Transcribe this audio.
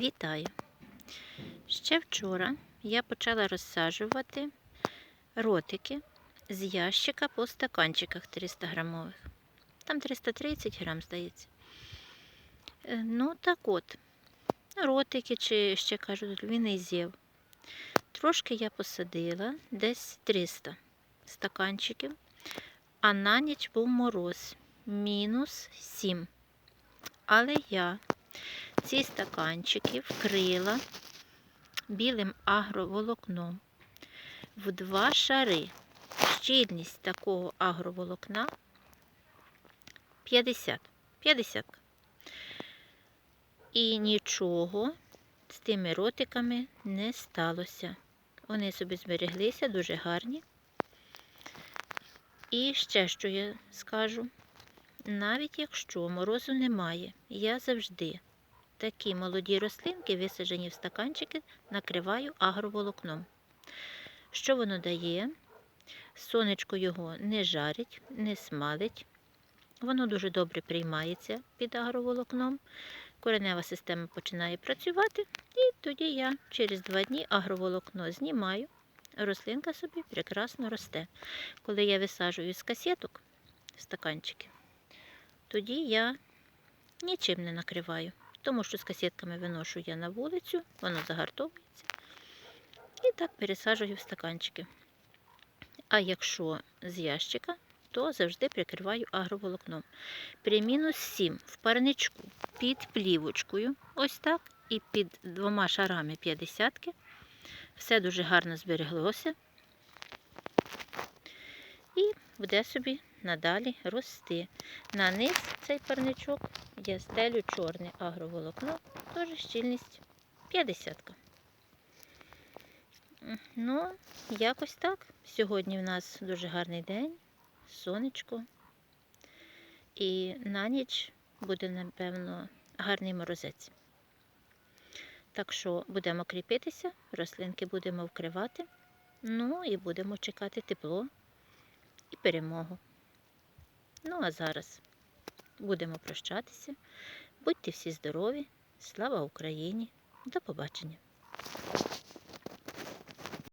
Вітаю! Ще вчора я почала розсаджувати ротики з ящика по стаканчиках 300 грамових. Там 330 грам, здається. Е, Ну, так от, ротики, чи ще кажуть, львіний зєв. Трошки я посадила, десь 300 стаканчиків, а на ніч був мороз, мінус 7. Але я ці стаканчики вкрила білим агроволокном в два шари. Щільність такого агроволокна 50. 50. І нічого з тими ротиками не сталося. Вони собі збереглися, дуже гарні. І ще що я скажу, навіть якщо морозу немає, я завжди такі молоді рослинки, висаджені в стаканчики, накриваю агроволокном. Що воно дає? Сонечко його не жарить, не смалить. Воно дуже добре приймається під агроволокном. Коренева система починає працювати, і тоді я через два дні агроволокно знімаю. Рослинка собі прекрасно росте. Коли я висаджую з касеток стаканчики, тоді я нічим не накриваю, тому що з касетками виношу я на вулицю, воно загартовується. І так пересаджую в стаканчики. А якщо з ящика, то завжди прикриваю агроволокном. При мінус 7 в парничку під плівочкою, ось так, і під двома шарами 50 Все дуже гарно збереглося. І буде собі надалі рости. На низ цей парничок я стелю чорне агроволокно, теж щільність 50. Ну, якось так. Сьогодні в нас дуже гарний день, сонечко. І на ніч буде, напевно, гарний морозець. Так що будемо кріпитися, рослинки будемо вкривати, ну і будемо чекати тепло і перемогу. Ну, а зараз будемо прощатися. Будьте всі здорові, слава Україні! До побачення!